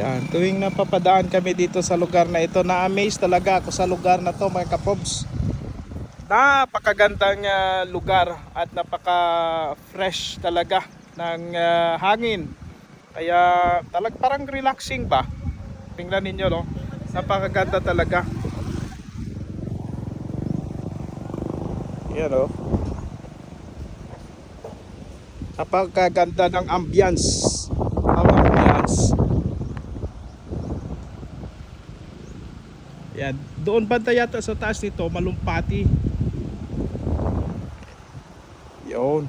Yan, tuwing napapadaan kami dito sa lugar na ito, na-amaze talaga ako sa lugar na to mga kapobs. Napakagandang ah, lugar at napaka-fresh talaga ng ah, hangin. Kaya talag parang relaxing ba? Tingnan ninyo no. Napakaganda talaga. Yan oh. Napakaganda ng ambience. Yan. Doon banda yata sa taas nito, malumpati. Yun.